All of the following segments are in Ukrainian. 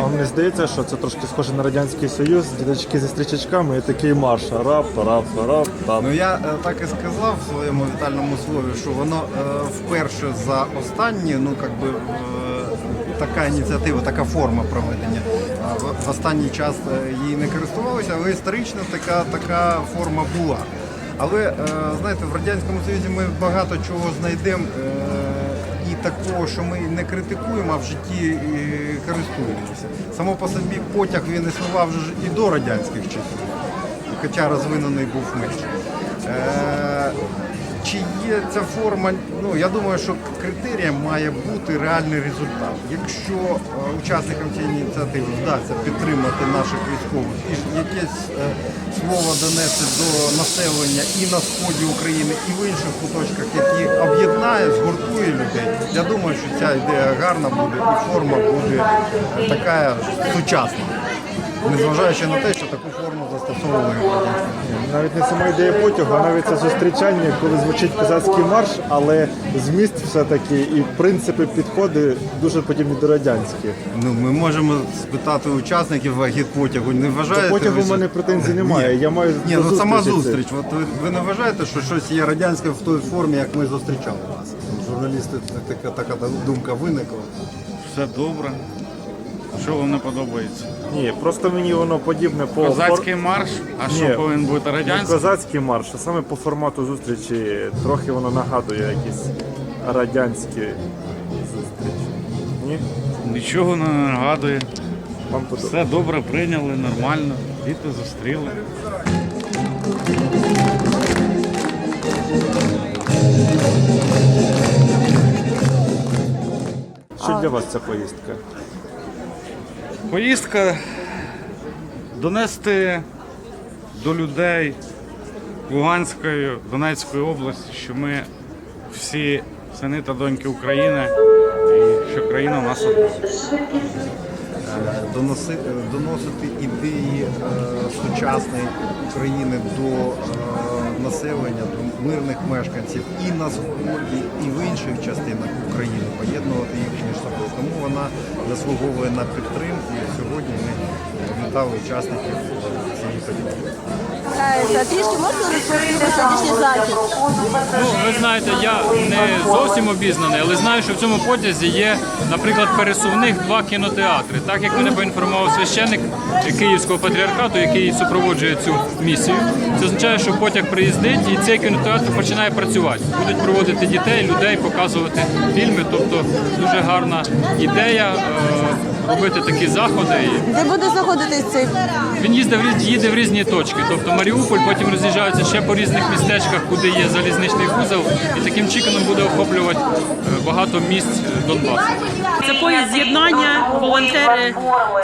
Вам здається, що це трошки схоже на Радянський Союз, діточки зі стрічачками і такий марш. Рап, рап, рап, рап. Ну я е, так і сказав в своєму вітальному слові, що воно е, вперше за останні, ну як би е, така ініціатива, така форма проведення. А В, в останній час е, її не користувалися, але історично така, така форма була. Але е, знаєте, в радянському союзі ми багато чого знайдемо. Е, і такого, що ми не критикуємо, а в житті е, користуємося. Само по собі потяг він існував вже і до радянських часів хоча розвинений був менше. Чи є ця форма? Ну я думаю, що критерієм має бути реальний результат. Якщо е, учасникам цієї ініціативи вдасться підтримати наших військових і якесь е, слово донести до населення і на сході України, і в інших куточках, які об'єднає, згуртує людей, я думаю, що ця ідея гарна буде і форма буде така сучасна. Незважаючи на те, що таку форму застосовували. Навіть не сама ідея потягу, а навіть це зустрічання, коли звучить козацький марш, але зміст все-таки і принципи підходи дуже подібні до радянських. Ну, ми можемо спитати учасників агітпотягу. Не вважаєте? До потягу ви, в мене претензій немає. Я маю Ні, ну сама зустріч. От ви, ви не вважаєте, що щось є радянське в той формі, як ми зустрічали вас? Журналісти така, така думка виникла. Все добре. Що вам не подобається? Ні, просто мені воно подібне по Козацький марш, а Ні. що повинен бути Не радянський? козацький марш, а саме по формату зустрічі трохи воно нагадує якісь радянські зустрічі. Ні? Нічого не нагадує. Вам подобається? Все добре прийняли, нормально. Діти зустріли. Що для вас ця поїздка? Поїздка донести до людей Луганської, Донецької області, що ми всі сини та доньки України і що країна у нас одна. Доноси, доносити ідеї е, сучасної України до е, населення, до мирних мешканців і на сході, і в інших частинах України, поєднувати їх між собою. Тому вона заслуговує на підтримку. Сьогодні ми вітали учасників цієї події. А трішки можна розповісти сьогоднішній захід? Ну, ви знаєте, я не зовсім обізнаний, але знаю, що в цьому потязі є, наприклад, пересувних два кінотеатри. Так як мене поінформував священник Київського патріархату, який супроводжує цю місію. Це означає, що потяг приїздить і цей кінотеатр починає працювати. Будуть проводити дітей, людей, показувати фільми. Тобто дуже гарна ідея е, робити такі заходи. Де буде знаходитись цей він їздив їде в різні точки, тобто Маріуполь, потім роз'їжджаються ще по різних містечках, куди є залізничний вузол, і таким чином буде охоплювати е, багато місць е, Донбасу. Це поїзд з'єднання. Волонтери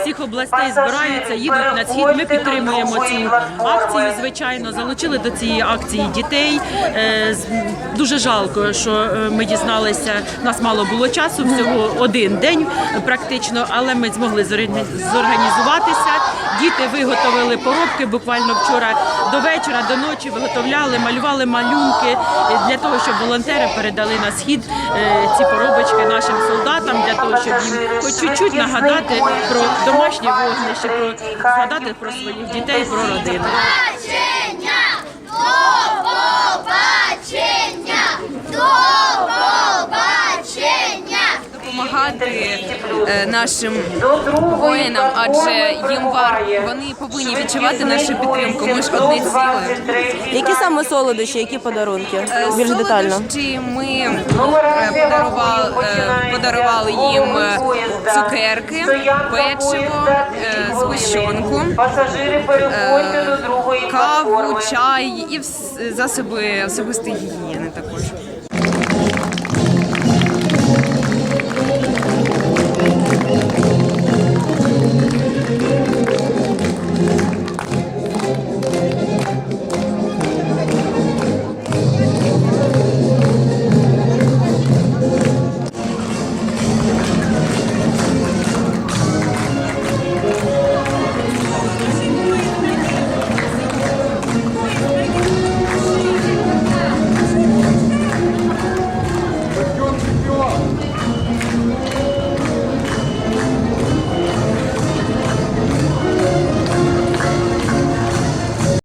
всіх областей збираються, їдуть на схід. Ми підтримуємо цю акцію. Звичайно, залучили до цієї акції дітей. Е, Дуже жалко, що ми дізналися. Нас мало було часу, всього один день практично, але ми змогли зоргані- зорганізуватися. Діти виготовили поробки буквально вчора до вечора, до ночі виготовляли, малювали малюнки для того, щоб волонтери передали на схід е, ці поробочки нашим солдатам, для того, щоб їм хоч чуть-чуть нагадати про домашнє вогнище, про згадати про своїх дітей, про родину. побачення! Побачення! Побачення! Допомагати е, нашим воїнам, адже їм вар вони повинні відчувати нашу підтримку. Ми ж одне ціле. які саме солодощі, які подарунки? Е, Більш детально. Солодощі ми е, подарували, подарували їм цукерки, печиво, згущенку, каву, чай і засоби особистої гігієни також.